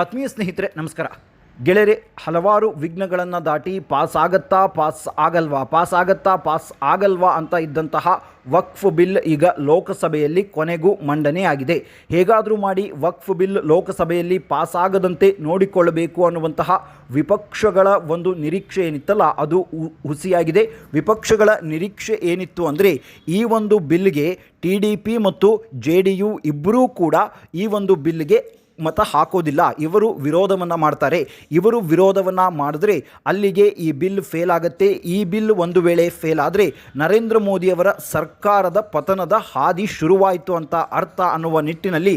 ಆತ್ಮೀಯ ಸ್ನೇಹಿತರೆ, ನಮಸ್ಕಾರ. ಗೆಳೆಯರೆ, ಹಲವಾರು ವಿಘ್ನಗಳನ್ನು ದಾಟಿ ಪಾಸ್ ಆಗತ್ತಾ ಪಾಸ್ ಆಗಲ್ವಾ ಪಾಸ್ ಆಗತ್ತಾ ಪಾಸ್ ಆಗಲ್ವಾ ಅಂತ ಇದ್ದಂತಹ ವಕ್ಫ್ ಬಿಲ್ ಈಗ ಲೋಕಸಭೆಯಲ್ಲಿ ಕೊನೆಗೂ ಮಂಡನೆಯಾಗಿದೆ ಹೇಗಾದರೂ ಮಾಡಿ ವಕ್ಫ್ ಬಿಲ್ ಲೋಕಸಭೆಯಲ್ಲಿ ಪಾಸ್ ಆಗದಂತೆ ನೋಡಿಕೊಳ್ಳಬೇಕು ಅನ್ನುವಂತಹ ವಿಪಕ್ಷಗಳ ಒಂದು ನಿರೀಕ್ಷೆ ಏನಿತ್ತಲ್ಲ, ಅದು ಹುಸಿಯಾಗಿದೆ. ವಿಪಕ್ಷಗಳ ನಿರೀಕ್ಷೆ ಏನಿತ್ತು ಅಂದರೆ, ಈ ಒಂದು ಬಿಲ್ಗೆ ಟಿ ಡಿ ಪಿ ಮತ್ತು ಜೆ ಡಿ ಯು ಇಬ್ಬರೂ ಕೂಡ ಈ ಒಂದು ಬಿಲ್ಗೆ ಮತ ಹಾಕೋದಿಲ್ಲ. ಇವರು ವಿರೋಧವನ್ನು ಮಾಡ್ತಾರೆ. ಇವರು ವಿರೋಧವನ್ನು ಮಾಡಿದ್ರೆ ಅಲ್ಲಿಗೆ ಈ ಬಿಲ್ ಫೇಲ್ ಆಗುತ್ತೆ. ಈ ಬಿಲ್ ಒಂದು ವೇಳೆ ಫೇಲ್ ಆದರೆ ನರೇಂದ್ರ ಮೋದಿಯವರ ಸರ್ಕಾರದ ಪತನದ ಹಾದಿ ಶುರುವಾಯಿತು ಅಂತ ಅರ್ಥ ಅನ್ನುವ ನಿಟ್ಟಿನಲ್ಲಿ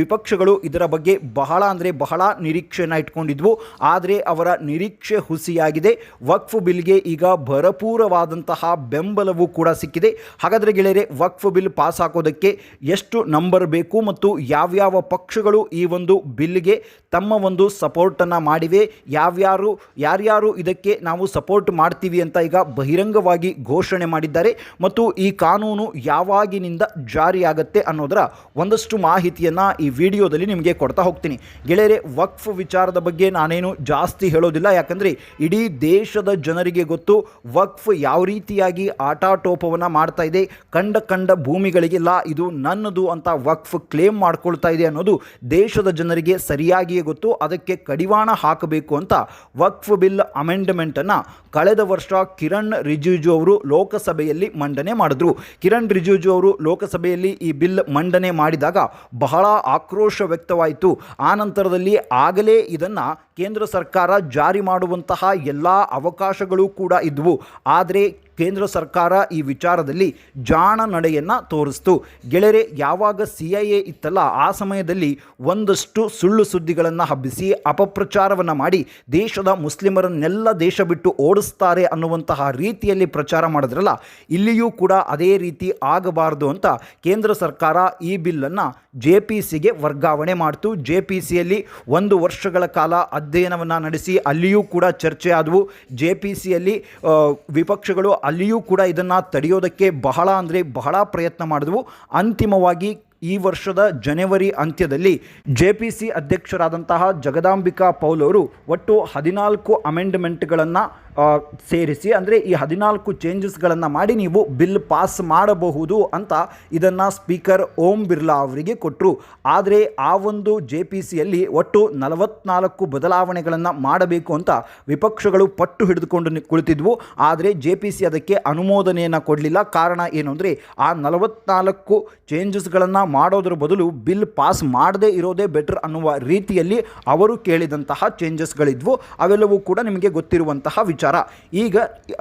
ವಿಪಕ್ಷಗಳು ಇದರ ಬಗ್ಗೆ ಬಹಳ ಅಂದರೆ ಬಹಳ ನಿರೀಕ್ಷೆಯನ್ನು ಇಟ್ಕೊಂಡಿದ್ವು. ಆದರೆ ಅವರ ನಿರೀಕ್ಷೆ ಹುಸಿಯಾಗಿದೆ. ವಕ್ಫ್ ಬಿಲ್ಗೆ ಈಗ ಭರಪೂರವಾದಂತಹ ಬೆಂಬಲವೂ ಕೂಡ ಸಿಕ್ಕಿದೆ. ಹಾಗಾದರೆ ಗೆಳೆಯರೆ, ವಕ್ಫ್ ಬಿಲ್ ಪಾಸ್ ಹಾಕೋದಕ್ಕೆ ಎಷ್ಟು ನಂಬರ್ ಬೇಕು ಮತ್ತು ಯಾವ್ಯಾವ ಪಕ್ಷಗಳು ಈ ಒಂದು ಬಿಲ್ಗೆ ತಮ್ಮ ಒಂದು ಸಪೋರ್ಟನ್ನು ಮಾಡಿವೆ. ಯಾವ್ಯಾರು, ಯಾರ್ಯಾರು ಇದಕ್ಕೆ ನಾವು ಸಪೋರ್ಟ್ ಮಾಡ್ತೀವಿ ಅಂತ ಈಗ ಬಹಿರಂಗವಾಗಿ ಘೋಷಣೆ ಮಾಡಿದ್ದಾರೆ. ಮತ್ತು ಈ ಕಾನೂನು ಯಾವಾಗಿನಿಂದ ಜಾರಿಯಾಗತ್ತೆ ಅನ್ನೋದರ ಒಂದಷ್ಟು ಮಾಹಿತಿಯನ್ನು ಈ ವಿಡಿಯೋದಲ್ಲಿ ನಿಮಗೆ ಕೊಡ್ತಾ ಹೋಗ್ತೀನಿ. ಗೆಳೆಯರೆ, ವಕ್ಫ್ ವಿಚಾರದ ಬಗ್ಗೆ ನಾನೇನು ಜಾಸ್ತಿ ಹೇಳೋದಿಲ್ಲ. ಯಾಕಂದರೆ ಇಡೀ ದೇಶದ ಜನರಿಗೆ ಗೊತ್ತು ವಕ್ಫ್ ಯಾವ ರೀತಿಯಾಗಿ ಆಟಾಟೋಪವನ್ನು ಮಾಡ್ತಾ ಇದೆ. ಕಂಡ ಕಂಡ ಭೂಮಿಗಳಿಗೆಲ್ಲ ಇದು ನನ್ನದು ಅಂತ ವಕ್ಫ್ ಕ್ಲೇಮ್ ಮಾಡ್ಕೊಳ್ತಾ ಇದೆ ಅನ್ನೋದು ದೇಶದ ಜನರಿಗೆ ಸರಿಯಾಗಿಯೇ ಗೊತ್ತು, ಅದಕ್ಕೆ ಕಡಿವಾಣ ಹಾಕಬೇಕು ಅಂತ ವಕ್ಫ್ ಬಿಲ್ ಅಮೆಂಡ್ಮೆಂಟನ್ನು ಕಳೆದ ವರ್ಷ ಕಿರಣ್ ರಿಜಿಜು ಅವರು ಲೋಕಸಭೆಯಲ್ಲಿ ಮಂಡನೆ ಮಾಡಿದ್ರು. ಕಿರಣ್ ರಿಜಿಜು ಅವರು ಲೋಕಸಭೆಯಲ್ಲಿ ಈ ಬಿಲ್ ಮಂಡನೆ ಮಾಡಿದಾಗ ಬಹಳ ಆಕ್ರೋಶ ವ್ಯಕ್ತವಾಯಿತು. ಆ ನಂತರದಲ್ಲಿ ಆಗಲೇ ಇದನ್ನು ಕೇಂದ್ರ ಸರ್ಕಾರ ಜಾರಿ ಮಾಡುವಂತಹ ಎಲ್ಲ ಅವಕಾಶಗಳು ಕೂಡ ಇದ್ವು. ಆದರೆ ಕೇಂದ್ರ ಸರ್ಕಾರ ಈ ವಿಚಾರದಲ್ಲಿ ಜಾಣ ನಡೆಯನ್ನು ತೋರಿಸ್ತು. ಗೆಳೆಯರೆ, ಯಾವಾಗ ಸಿ ಐ ಎ ಇತ್ತಲ್ಲ, ಆ ಸಮಯದಲ್ಲಿ ಒಂದಷ್ಟು ಸುಳ್ಳು ಸುದ್ದಿಗಳನ್ನು ಹಬ್ಬಿಸಿ ಅಪಪ್ರಚಾರವನ್ನು ಮಾಡಿ ದೇಶದ ಮುಸ್ಲಿಮರನ್ನೆಲ್ಲ ದೇಶ ಬಿಟ್ಟು ಓಡಿಸ್ತಾರೆ ಅನ್ನುವಂತಹ ರೀತಿಯಲ್ಲಿ ಪ್ರಚಾರ ಮಾಡಿದ್ರಲ್ಲ, ಇಲ್ಲಿಯೂ ಕೂಡ ಅದೇ ರೀತಿ ಆಗಬಾರದು ಅಂತ ಕೇಂದ್ರ ಸರ್ಕಾರ ಈ ಬಿಲ್ಲನ್ನು ಜೆ ಪಿ ಸಿಗೆ ವರ್ಗಾವಣೆ ಮಾಡಿತು. ಜೆ ಪಿ ಸಿಯಲ್ಲಿ ಒಂದು ವರ್ಷಗಳ ಕಾಲ ಅಧ್ಯಯನವನ್ನು ನಡೆಸಿ ಅಲ್ಲಿಯೂ ಕೂಡ ಚರ್ಚೆ ಆದವು. ಜೆ ಪಿ ಸಿಯಲ್ಲಿ ವಿಪಕ್ಷಗಳು ಅಲ್ಲಿಯೂ ಕೂಡ ಇದನ್ನು ತಡೆಯೋದಕ್ಕೆ ಬಹಳ ಅಂದರೆ ಬಹಳ ಪ್ರಯತ್ನ ಮಾಡಿದವು. ಅಂತಿಮವಾಗಿ ಈ ವರ್ಷದ ಜನವರಿ ಅಂತ್ಯದಲ್ಲಿ ಜೆ ಪಿ ಸಿ ಅಧ್ಯಕ್ಷರಾದಂತಹ ಜಗದಾಂಬಿಕಾ ಪೌಲ್ ಅವರು ಒಟ್ಟು ಹದಿನಾಲ್ಕು ಅಮೆಂಡ್ಮೆಂಟ್ಗಳನ್ನು ಸೇರಿಸಿ. ಅಂದರೆ ಈ ಹದಿನಾಲ್ಕು ಚೇಂಜಸ್ಗಳನ್ನು ಮಾಡಿ ನೀವು ಬಿಲ್ ಪಾಸ್ ಮಾಡಬಹುದು ಅಂತ ಇದನ್ನು ಸ್ಪೀಕರ್ ಓಂ ಬಿರ್ಲಾ ಅವರಿಗೆ ಕೊಟ್ಟರು ಆದರೆ ಆ ಒಂದು ಜೆ ಪಿ ಸಿಯಲ್ಲಿ ಒಟ್ಟು ನಲವತ್ನಾಲ್ಕು ಬದಲಾವಣೆಗಳನ್ನು ಮಾಡಬೇಕು ಅಂತ ವಿಪಕ್ಷಗಳು ಪಟ್ಟು ಹಿಡಿದುಕೊಂಡು ಕುಳಿತಿದ್ವು. ಆದರೆ ಜೆ ಪಿ ಸಿ ಅದಕ್ಕೆ ಅನುಮೋದನೆಯನ್ನು ಕೊಡಲಿಲ್ಲ. ಕಾರಣ ಏನು ಅಂದರೆ ಆ ನಲವತ್ನಾಲ್ಕು ಚೇಂಜಸ್ಗಳನ್ನು ಮಾಡೋದ್ರ ಬದಲು ಬಿಲ್ ಪಾಸ್ ಮಾಡದೇ ಇರೋದೇ ಬೆಟರ್ ಅನ್ನುವ ರೀತಿಯಲ್ಲಿ ಅವರು ಕೇಳಿದಂತಹ ಚೇಂಜಸ್ಗಳಿದ್ವು ಅವೆಲ್ಲವೂ ಕೂಡ ನಿಮಗೆ ಗೊತ್ತಿರುವಂತಹ ವಿಚಾರ. ಈಗ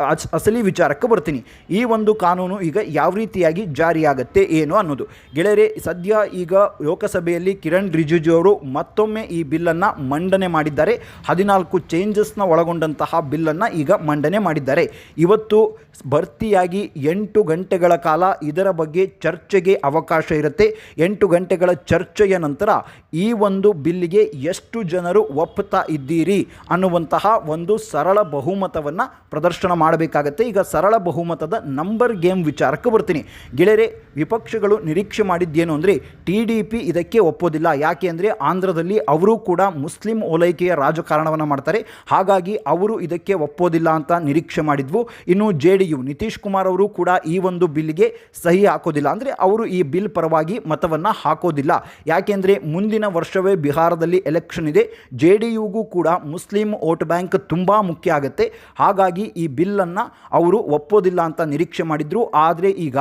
ಅಸ್- ಅಸಲಿ ವಿಚಾರಕ್ಕೆ ಬರ್ತೀನಿ. ಈ ಒಂದು ಕಾನೂನು ಈಗ ಯಾವ ರೀತಿಯಾಗಿ ಜಾರಿಯಾಗತ್ತೆ ಏನು ಅನ್ನೋದು. ಗೆಳೆಯರೆ, ಸದ್ಯ ಈಗ ಲೋಕಸಭೆಯಲ್ಲಿ ಕಿರಣ್ ರಿಜಿಜು ಅವರು ಮತ್ತೊಮ್ಮೆ ಈ ಬಿಲ್ಲನ್ನು ಮಂಡನೆ ಮಾಡಿದ್ದಾರೆ. ಹದಿನಾಲ್ಕು ಚೇಂಜಸ್ನ ಒಳಗೊಂಡಂತಹ ಬಿಲ್ಲನ್ನು ಈಗ ಮಂಡನೆ ಮಾಡಿದ್ದಾರೆ. ಇವತ್ತು ಭರ್ತಿಯಾಗಿ ಎಂಟು ಗಂಟೆಗಳ ಕಾಲ ಇದರ ಬಗ್ಗೆ ಚರ್ಚೆಗೆ ಅವಕಾಶ ಇರುತ್ತೆ. ಎಂಟು ಗಂಟೆಗಳ ಚರ್ಚೆಯ ನಂತರ ಈ ಒಂದು ಬಿಲ್ಲಿಗೆ ಎಷ್ಟು ಜನರು ಒಪ್ಪುತ್ತಾ ಇದ್ದೀರಿ ಅನ್ನುವಂತಹ ಒಂದು ಸರಳ ಬಹುಮತವನ್ನು ಪ್ರದರ್ಶನ ಮಾಡಬೇಕಾಗತ್ತೆ. ಈಗ ಸರಳ ಬಹುಮತದ ನಂಬರ್ ಗೇಮ್ ವಿಚಾರಕ್ಕೆ ಬರ್ತೀನಿ. ಗೆಳೆಯರೆ, ವಿಪಕ್ಷಗಳು ನಿರೀಕ್ಷೆ ಮಾಡಿದ್ದೇನು ಅಂದರೆ ಟಿ ಡಿ ಪಿ ಇದಕ್ಕೆ ಒಪ್ಪೋದಿಲ್ಲ. ಯಾಕೆ ಅಂದರೆ ಆಂಧ್ರದಲ್ಲಿ ಅವರು ಕೂಡ ಮುಸ್ಲಿಂ ಓಲೈಕೆಯ ರಾಜಕಾರಣವನ್ನು ಮಾಡ್ತಾರೆ. ಹಾಗಾಗಿ ಅವರು ಇದಕ್ಕೆ ಒಪ್ಪೋದಿಲ್ಲ ಅಂತ ನಿರೀಕ್ಷೆ ಮಾಡಿದ್ವು. ಇನ್ನು J D U, Nitish Kumar ಅವರು ಕೂಡ ಈ ಒಂದು ಬಿಲ್ಗೆ ಸಹಿ ಹಾಕೋದಿಲ್ಲ. ಅಂದರೆ ಅವರು ಈ ಬಿಲ್ ಪರವಾಗಿ ಮತವನ್ನು ಹಾಕೋದಿಲ್ಲ. ಯಾಕೆಂದರೆ ಮುಂದಿನ ವರ್ಷವೇ ಬಿಹಾರದಲ್ಲಿ ಎಲೆಕ್ಷನ್ ಇದೆ. ಜೆ ಡಿ ಯುಗೂ ಕೂಡ ಮುಸ್ಲಿಂ ವೋಟ್ ಬ್ಯಾಂಕ್ ತುಂಬ ಮುಖ್ಯ ಆಗುತ್ತೆ. ಹಾಗಾಗಿ ಈ ಬಿಲ್ಲನ್ನು ಅವರು ಒಪ್ಪೋದಿಲ್ಲ ಅಂತ ನಿರೀಕ್ಷೆ ಮಾಡಿದ್ರು. ಆದರೆ ಈಗ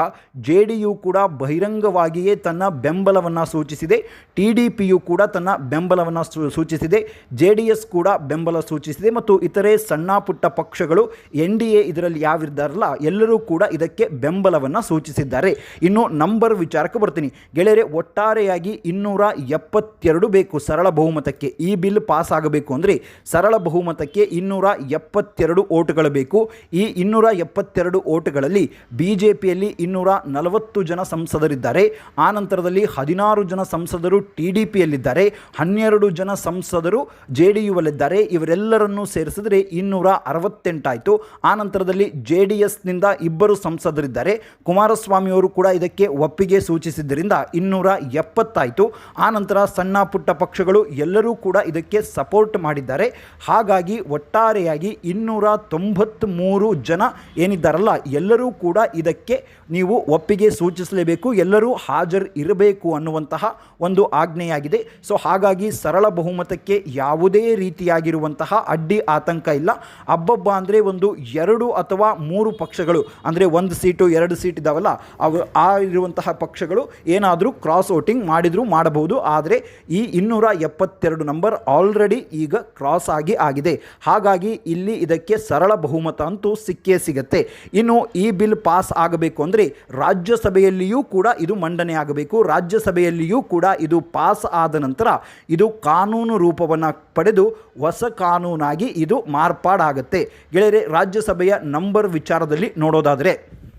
ಜೆ ಡಿ ಯು ಕೂಡ ಬಹಿರಂಗವಾಗಿಯೇ ತನ್ನ ಬೆಂಬಲವನ್ನು ಸೂಚಿಸಿದೆ. ಟಿ ಡಿ ಪಿಯು ಕೂಡ ತನ್ನ ಬೆಂಬಲವನ್ನು ಸೂಚಿಸಿದೆ. ಜೆ ಡಿ ಎಸ್ ಕೂಡ ಬೆಂಬಲ ಸೂಚಿಸಿದೆ ಮತ್ತು ಇತರೆ ಸಣ್ಣ ಪುಟ್ಟ ಪಕ್ಷಗಳು ಎನ್ ಡಿ ಎ ಇದರಲ್ಲಿ ಯಾವಿದ್ದಾರಲ್ಲ, ಎಲ್ಲರೂ ಕೂಡ ಇದಕ್ಕೆ ಬೆಂಬಲವನ್ನು ಸೂಚಿಸಿದ್ದಾರೆ. ಇನ್ನು ನಂಬರ್ ವಿಚಾರಕ್ಕೆ ಬರ್ತೀನಿ. ಗೆಳೆಯರೆ, ಒಟ್ಟಾರೆಯಾಗಿ ಇನ್ನೂರ ಎಪ್ಪತ್ತೆರಡು ಬೇಕು ಸರಳ ಬಹುಮತಕ್ಕೆ. ಈ ಬಿಲ್ ಪಾಸ್ ಆಗಬೇಕು ಅಂದರೆ ಸರಳ ಬಹುಮತಕ್ಕೆ ಇನ್ನೂರ ಎಪ್ಪತ್ತೆರಡು ಎಪ್ಪತ್ತೆರಡು ಓಟುಗಳು ಬೇಕು. ಈ ಇನ್ನೂರ ಎಪ್ಪತ್ತೆರಡು ಓಟುಗಳಲ್ಲಿ ಬಿ ಜೆ ಪಿಯಲ್ಲಿ ಇನ್ನೂರ ನಲವತ್ತು ಜನ ಸಂಸದರಿದ್ದಾರೆ. ಆ ನಂತರದಲ್ಲಿ ಹದಿನಾರು ಜನ ಸಂಸದರು ಟಿ ಡಿ ಪಿಯಲ್ಲಿದ್ದಾರೆ. ಹನ್ನೆರಡು ಜನ ಸಂಸದರು ಜೆ ಡಿ ಯುವಲ್ಲಿದ್ದಾರೆ ಇವರೆಲ್ಲರನ್ನೂ ಸೇರಿಸಿದ್ರೆ ಇನ್ನೂರ ಅರವತ್ತೆಂಟಾಯಿತು. ಆ ನಂತರದಲ್ಲಿ ಜೆ ಡಿ ಎಸ್ನಿಂದ ಇಬ್ಬರು ಸಂಸದರಿದ್ದಾರೆ. ಕುಮಾರಸ್ವಾಮಿಯವರು ಕೂಡ ಇದಕ್ಕೆ ಒಪ್ಪಿಗೆ ಸೂಚಿಸಿದ್ದರಿಂದ ಇನ್ನೂರ ಎಪ್ಪತ್ತಾಯಿತು. ಆ ನಂತರ ಸಣ್ಣ ಪುಟ್ಟ ಪಕ್ಷಗಳು ಎಲ್ಲರೂ ಕೂಡ ಇದಕ್ಕೆ ಸಪೋರ್ಟ್ ಮಾಡಿದ್ದಾರೆ. ಹಾಗಾಗಿ ಒಟ್ಟಾರೆಯಾಗಿ ಇನ್ನೂರ ತೊಂಬತ್ತ್ಮೂರು ಜನ ಏನಿದ್ದಾರಲ್ಲ, ಎಲ್ಲರೂ ಕೂಡ ಇದಕ್ಕೆ ನೀವು ಒಪ್ಪಿಗೆ ಸೂಚಿಸಲೇಬೇಕು, ಎಲ್ಲರೂ ಹಾಜರು ಇರಬೇಕು ಅನ್ನುವಂತಹ ಒಂದು ಆಜ್ಞೆಯಾಗಿದೆ. ಸೊ, ಹಾಗಾಗಿ ಸರಳ ಬಹುಮತಕ್ಕೆ ಯಾವುದೇ ರೀತಿಯಾಗಿರುವಂತಹ ಅಡ್ಡಿ ಆತಂಕ ಇಲ್ಲ. ಅಬ್ಬಬ್ಬ ಅಂದರೆ ಒಂದು ಎರಡು ಅಥವಾ ಮೂರು ಪಕ್ಷಗಳು, ಅಂದರೆ ಒಂದು ಸೀಟು, ಎರಡು ಸೀಟ್ ಇದ್ದಾವಲ್ಲ ಅವು ಆ ಇರುವಂತಹ ಪಕ್ಷಗಳು ಏನಾದರೂ ಕ್ರಾಸ್ ವೋಟಿಂಗ್ ಮಾಡಿದರೂ ಮಾಡಬಹುದು. ಆದರೆ ಈ ಇನ್ನೂರ ಎಪ್ಪತ್ತೆರಡು ನಂಬರ್ ಆಲ್ರೆಡಿ ಈಗ ಕ್ರಾಸ್ ಆಗಿ ಆಗಿದೆ. ಹಾಗಾಗಿ ಇಲ್ಲಿ ಇದಕ್ಕೆ ಸರಳ ಬಹುಮತ ಅಂತೂ ಸಿಕ್ಕೇ ಸಿಗತ್ತೆ. ಇನ್ನು ಈ ಬಿಲ್ ಪಾಸ್ ಆಗಬೇಕು ಅಂದರೆ ರಾಜ್ಯಸಭೆಯಲ್ಲಿಯೂ ಕೂಡ ಇದು ಮಂಡನೆ ಆಗಬೇಕು. ರಾಜ್ಯಸಭೆಯಲ್ಲಿಯೂ ಕೂಡ ಇದು ಪಾಸ್ ಆದ ನಂತರ ಇದು ಕಾನೂನು ರೂಪವನ್ನು ಪಡೆದು ಹೊಸ ಕಾನೂನಾಗಿ ಇದು ಮಾರ್ಪಾಡಾಗುತ್ತೆ. ಗೆಳೆಯರೆ, ರಾಜ್ಯಸಭೆಯ ನಂಬರ್ ವಿಚಾರದಲ್ಲಿ ನೋಡೋದಾದರೆ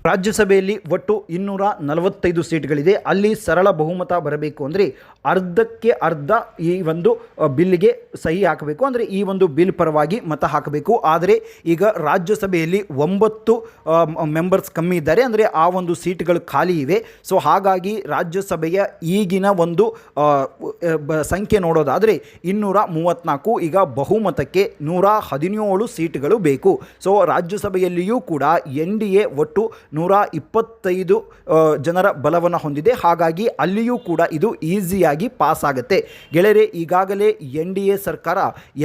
ರಾಜ್ಯಸಭೆಯಲ್ಲಿ ಒಟ್ಟು ಇನ್ನೂರ ನಲವತ್ತೈದು ಸೀಟ್ಗಳಿದೆ. ಅಲ್ಲಿ ಸರಳ ಬಹುಮತ ಬರಬೇಕು ಅಂದರೆ ಅರ್ಧಕ್ಕೆ ಅರ್ಧ ಈ ಒಂದು ಬಿಲ್ಗೆ ಸಹಿ ಹಾಕಬೇಕು. ಅಂದರೆ ಈ ಒಂದು ಬಿಲ್ ಪರವಾಗಿ ಮತ ಹಾಕಬೇಕು. ಆದರೆ ಈಗ ರಾಜ್ಯಸಭೆಯಲ್ಲಿ ಒಂಬತ್ತು ಮೆಂಬರ್ಸ್ ಕಮ್ಮಿ ಇದ್ದಾರೆ. ಅಂದರೆ ಆ ಒಂದು ಸೀಟ್ಗಳು ಖಾಲಿ ಇವೆ. ಸೊ ಹಾಗಾಗಿ ರಾಜ್ಯಸಭೆಯ ಈಗಿನ ಒಂದು ಸಂಖ್ಯೆ ನೋಡೋದಾದರೆ ಇನ್ನೂರ ಮೂವತ್ತ್ನಾಲ್ಕು, ಈಗ ಬಹುಮತಕ್ಕೆ ನೂರ ಹದಿನೇಳು ಸೀಟ್ಗಳು ಬೇಕು. ಸೊ ರಾಜ್ಯಸಭೆಯಲ್ಲಿಯೂ ಕೂಡ ಎನ್ ಡಿ ಎ ಒಟ್ಟು ನೂರ ಇಪ್ಪತ್ತೈದು ಜನರ ಬಲವನ್ನು ಹೊಂದಿದೆ. ಹಾಗಾಗಿ ಅಲ್ಲಿಯೂ ಕೂಡ ಇದು ಈಸಿಯಾಗಿ ಪಾಸ್ ಆಗುತ್ತೆ ಗೆಳೆಯರೆ, ಈಗಾಗಲೇ ಎನ್ ಡಿ ಎ ಸರ್ಕಾರ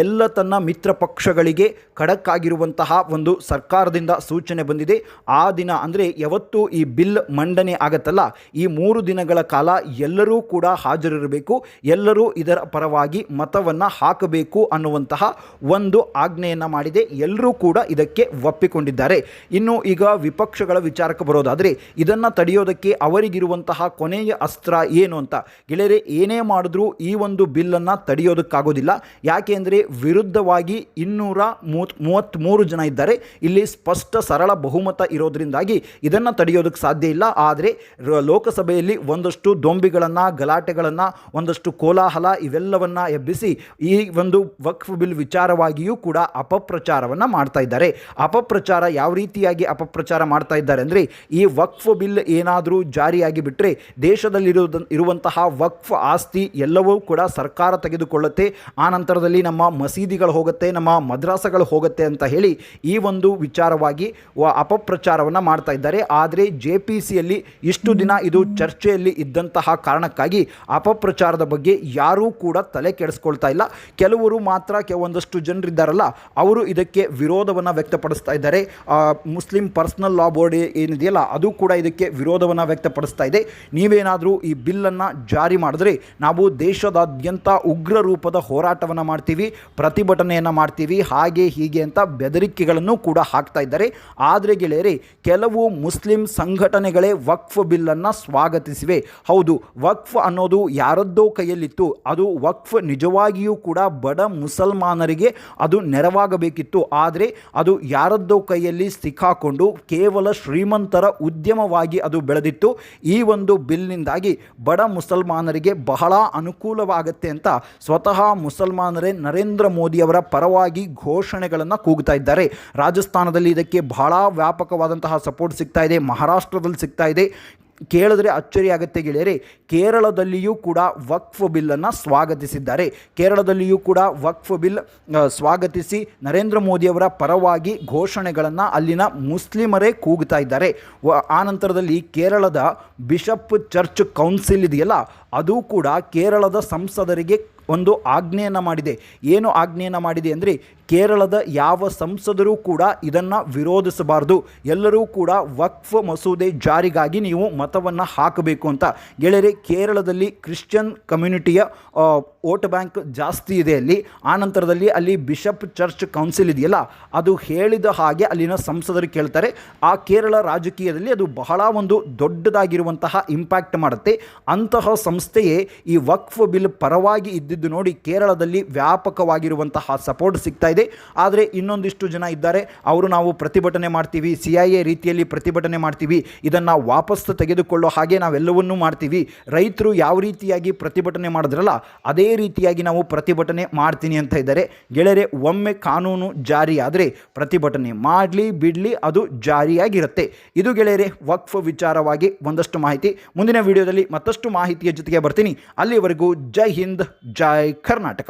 ಎಲ್ಲ ತನ್ನ ಮಿತ್ರ ಪಕ್ಷಗಳಿಗೆ ಖಡಕ್ ಆಗಿರುವಂತಹ ಒಂದು ಸರ್ಕಾರದಿಂದ ಸೂಚನೆ ಬಂದಿದೆ. ಆ ದಿನ ಅಂದರೆ ಯಾವತ್ತು ಈ ಬಿಲ್ ಮಂಡನೆ ಆಗತ್ತಲ್ಲ. ಈ ಮೂರು ದಿನಗಳ ಕಾಲ ಎಲ್ಲರೂ ಕೂಡ ಹಾಜರಿರಬೇಕು. ಎಲ್ಲರೂ ಇದರ ಪರವಾಗಿ ಮತವನ್ನು ಹಾಕಬೇಕು ಅನ್ನುವಂತಹ ಒಂದು ಆಜ್ಞೆಯನ್ನು ಮಾಡಿದೆ. ಎಲ್ಲರೂ ಕೂಡ ಇದಕ್ಕೆ ಒಪ್ಪಿಕೊಂಡಿದ್ದಾರೆ. ಇನ್ನು ಈಗ ವಿಪಕ್ಷಗಳ ವಿಚಾರಕ್ಕೆ ಬರೋದಾದರೆ ಇದನ್ನು ತಡೆಯೋದಕ್ಕೆ ಅವರಿಗಿರುವಂತಹ ಕೊನೆಯ ಅಸ್ತ್ರ ಏನು ಅಂತ. ಗೆಳೆಯರೆ, ಏನೇ ಮಾಡಿದ್ರೂ ಈ ಒಂದು ಬಿಲ್ಲನ್ನು ತಡೆಯೋದಕ್ಕಾಗೋದಿಲ್ಲ. ಯಾಕೆ ಅಂದರೆ ವಿರುದ್ಧವಾಗಿ ಇನ್ನೂರ ಮೂವತ್ ಮೂವತ್ತ್ಮೂರು ಜನ ಇದ್ದಾರೆ. ಇಲ್ಲಿ ಸ್ಪಷ್ಟ ಸರಳ ಬಹುಮತ ಇರೋದ್ರಿಂದಾಗಿ ಇದನ್ನು ತಡೆಯೋದಕ್ಕೆ ಸಾಧ್ಯ ಇಲ್ಲ. ಆದರೆ ಲೋಕಸಭೆಯಲ್ಲಿ ಒಂದಷ್ಟು ದೊಂಬಿಗಳನ್ನು, ಗಲಾಟೆಗಳನ್ನು, ಒಂದಷ್ಟು ಕೋಲಾಹಲ ಇವೆಲ್ಲವನ್ನು ಎಬ್ಬಿಸಿ ಈ ಒಂದು ವಕ್ಫ್ ಬಿಲ್ ವಿಚಾರವಾಗಿಯೂ ಕೂಡ ಅಪಪ್ರಚಾರವನ್ನು ಮಾಡ್ತಾ ಇದ್ದಾರೆ. ಅಪಪ್ರಚಾರ ಯಾವ ರೀತಿಯಾಗಿ ಅಪಪ್ರಚಾರ ಮಾಡ್ತಾ ಇದ್ದಾರೆ ಅಂದರೆ ಈ ವಕ್ಫ್ ಬಿಲ್ ಏನಾದರೂ ಜಾರಿಯಾಗಿ ಬಿಟ್ಟರೆ ದೇಶದಲ್ಲಿರುವುದ, ಇರುವಂತಹ ವಕ್ಫ್ ಆಸ್ತಿ ಎಲ್ಲವೂ ಕೂಡ ಸರ್ಕಾರ ತೆಗೆದುಕೊಳ್ಳುತ್ತೆ. ಆ ನಂತರದಲ್ಲಿ ನಮ್ಮ ಮಸೀದಿಗಳು ಹೋಗುತ್ತೆ, ನಮ್ಮ ಮದ್ರಾಸಗಳು ಹೋಗುತ್ತೆ ಅಂತ ಹೇಳಿ ಈ ಒಂದು ವಿಚಾರವಾಗಿ ಅಪಪ್ರಚಾರವನ್ನು ಮಾಡ್ತಾ ಇದ್ದಾರೆ. ಆದರೆ ಜೆ ಪಿ ಸಿಯಲ್ಲಿ ಇಷ್ಟು ದಿನ ಇದು ಚರ್ಚೆಯಲ್ಲಿ ಇದ್ದಂತಹ ಕಾರಣಕ್ಕಾಗಿ ಅಪಪ್ರಚಾರದ ಬಗ್ಗೆ ಯಾರೂ ಕೂಡ ತಲೆ ಕೆಡಿಸ್ಕೊಳ್ತಾ ಇಲ್ಲ. ಕೆಲವರು ಮಾತ್ರ ಕೆಲವೊಂದಷ್ಟು ಜನರಿದ್ದಾರಲ್ಲ, ಅವರು ಇದಕ್ಕೆ ವಿರೋಧವನ್ನು ವ್ಯಕ್ತಪಡಿಸ್ತಾ ಇದ್ದಾರೆ. ಮುಸ್ಲಿಂ ಪರ್ಸನಲ್ ಲಾ ಬೋರ್ಡ್ ಏನಿದೆಯಲ್ಲ, ಅದು ಕೂಡ ಇದಕ್ಕೆ ವಿರೋಧವನ್ನು ವ್ಯಕ್ತಪಡಿಸ್ತಾ ಇದೆ. ನೀವೇನಾದರೂ ಈ ಬಿಲ್ಲನ್ನು ಜಾರಿ ಮಾಡಿದ್ರೆ ನಾವು ದೇಶದಾದ್ಯಂತ ಉಗ್ರ ರೂಪದ ಹೋರಾಟವನ್ನು ಮಾಡ್ತೀವಿ, ಪ್ರತಿಭಟನೆಯನ್ನು ಮಾಡ್ತೀವಿ, ಹಾಗೆ ಹೀಗೆ ಅಂತ ಬೆದರಿಕೆಗಳನ್ನು ಕೂಡ ಹಾಕ್ತಾ ಇದ್ದಾರೆ. ಆದರೆ ಗೆಳೆಯರೆ, ಕೆಲವು ಮುಸ್ಲಿಂ ಸಂಘಟನೆಗಳೇ ವಕ್ಫ್ ಬಿಲ್ಲನ್ನು ಸ್ವಾಗತಿಸಿವೆ. ಹೌದು, ವಕ್ಫ್ ಅನ್ನೋದು ಯಾರದ್ದೋ ಕೈಯಲ್ಲಿತ್ತು, ಅದು ವಕ್ಫ್ ನಿಜವಾಗಿಯೂ ಕೂಡ ಬಡ ಮುಸಲ್ಮಾನರಿಗೆ ಅದು ನೆರವಾಗಬೇಕಿತ್ತು. ಆದರೆ ಅದು ಯಾರದ್ದೋ ಕೈಯಲ್ಲಿ ಸಿಕ್ಕಾಕೊಂಡು ಕೇವಲ ಶ್ರೀಮಂತರ ಉದ್ಯಮವಾಗಿ ಅದು ಬೆಳೆದಿತ್ತು. ಈ ಒಂದು ಬಿಲ್ನಿಂದಾಗಿ ಬಡ ಮುಸಲ್ಮಾನರಿಗೆ ಬಹಳ ಅನುಕೂಲವಾಗುತ್ತೆ ಅಂತ ಸ್ವತಃ ಮುಸಲ್ಮಾನರೇ ನರೇಂದ್ರ ಮೋದಿಯವರ ಪರವಾಗಿ ಘೋಷಣೆಗಳನ್ನು ಕೂಗ್ತಾ ಇದ್ದಾರೆ. ರಾಜಸ್ಥಾನದಲ್ಲಿ ಇದಕ್ಕೆ ಬಹಳ ವ್ಯಾಪಕವಾದಂತಹ ಸಪೋರ್ಟ್ ಸಿಗ್ತಾ ಇದೆ. ಮಹಾರಾಷ್ಟ್ರದಲ್ಲಿ ಸಿಗ್ತಾ ಇದೆ. ಕೇಳಿದ್ರೆ ಅಚ್ಚರಿ ಆಗುತ್ತೆ ಗೆಳೆಯರೆ, ಕೇರಳದಲ್ಲಿಯೂ ಕೂಡ ವಕ್ಫ್ ಬಿಲ್ಲನ್ನು ಸ್ವಾಗತಿಸಿದ್ದಾರೆ. ಕೇರಳದಲ್ಲಿಯೂ ಕೂಡ ವಕ್ಫ್ ಬಿಲ್ ಸ್ವಾಗತಿಸಿ ನರೇಂದ್ರ ಮೋದಿಯವರ ಪರವಾಗಿ ಘೋಷಣೆಗಳನ್ನು ಅಲ್ಲಿನ ಮುಸ್ಲಿಮರೇ ಕೂಗ್ತಾ ಇದ್ದಾರೆ. ಆ ನಂತರದಲ್ಲಿ ಕೇರಳದ ಬಿಷಪ್ ಚರ್ಚ್ ಕೌನ್ಸಿಲ್ ಇದೆಯಲ್ಲ, ಅದು ಕೂಡ ಕೇರಳದ ಸಂಸದರಿಗೆ ಒಂದು ಆಜ್ಞೆಯನ್ನು ಮಾಡಿದೆ. ಏನು ಆಜ್ಞೆಯನ್ನು ಮಾಡಿದೆ ಅಂದರೆ ಕೇರಳದ ಯಾವ ಸಂಸದರೂ ಕೂಡ ಇದನ್ನು ವಿರೋಧಿಸಬಾರ್ದು. ಎಲ್ಲರೂ ಕೂಡ ವಕ್ಫ್ ಮಸೂದೆ ಜಾರಿಗಾಗಿ ನೀವು ಮತವನ್ನು ಹಾಕಬೇಕು ಅಂತ. ಗೆಳೆಯರೆ, ಕೇರಳದಲ್ಲಿ ಕ್ರಿಶ್ಚಿಯನ್ ಕಮ್ಯುನಿಟಿಯ ವೋಟ್ ಬ್ಯಾಂಕ್ ಜಾಸ್ತಿ ಇದೆ ಅಲ್ಲಿ. ಆನಂತರದಲ್ಲಿ ಅಲ್ಲಿ ಬಿಷಪ್ ಚರ್ಚ್ ಕೌನ್ಸಿಲ್ ಇದೆಯಲ್ಲ, ಅದು ಹೇಳಿದ ಹಾಗೆ ಅಲ್ಲಿನ ಸಂಸದರು ಕೇಳ್ತಾರೆ. ಆ ಕೇರಳ ರಾಜಕೀಯದಲ್ಲಿ ಅದು ಬಹಳ ಒಂದು ದೊಡ್ಡದಾಗಿರುವಂತಹ ಇಂಪ್ಯಾಕ್ಟ್ ಮಾಡುತ್ತೆ. ಅಂತಹ ಸಂಸ್ಥೆಯೇ ಈ ವಕ್ಫ್ ಬಿಲ್ ಪರವಾಗಿ ಇದ್ದಿದ್ದು ನೋಡಿ ಕೇರಳದಲ್ಲಿ ವ್ಯಾಪಕವಾಗಿರುವಂತಹ ಸಪೋರ್ಟ್ ಸಿಗ್ತಾ ಇದೆ. ಆದರೆ ಇನ್ನೊಂದಿಷ್ಟು ಜನ ಇದ್ದಾರೆ. ಅವರು ನಾವು ಪ್ರತಿಭಟನೆ ಮಾಡ್ತೀವಿ, ಸಿ ರೀತಿಯಲ್ಲಿ ಪ್ರತಿಭಟನೆ ಮಾಡ್ತೀವಿ. ಇದನ್ನು ವಾಪಸ್ ತೆಗೆದುಕೊಳ್ಳೋ ಹಾಗೆ ನಾವೆಲ್ಲವನ್ನೂ ಮಾಡ್ತೀವಿ. ರೈತರು ಯಾವ ರೀತಿಯಾಗಿ ಪ್ರತಿಭಟನೆ ಮಾಡಿದ್ರಲ್ಲ, ಅದೇ ರೀತಿಯಾಗಿ ನಾವು ಪ್ರತಿಭಟನೆ ಮಾಡ್ತೀನಿ ಅಂತ ಇದ್ದಾರೆ. ಗೆಳೆಯರೆ, ಒಮ್ಮೆ ಕಾನೂನು ಜಾರಿ ಪ್ರತಿಭಟನೆ ಮಾಡಲಿ, ಬಿಡಲಿ, ಅದು ಜಾರಿಯಾಗಿರುತ್ತೆ. ಇದು ಗೆಳೆಯರೆ, ವಕ್ಫ್ ವಿಚಾರವಾಗಿ ಒಂದಷ್ಟು ಮಾಹಿತಿ. ಮುಂದಿನ ವಿಡಿಯೋದಲ್ಲಿ ಮತ್ತಷ್ಟು ಮಾಹಿತಿಯ ಜೊತೆಗೆ ಬರ್ತೀನಿ. ಅಲ್ಲಿವರೆಗೂ ಜೈ ಹಿಂದ್, ಜೈ ಕರ್ನಾಟಕ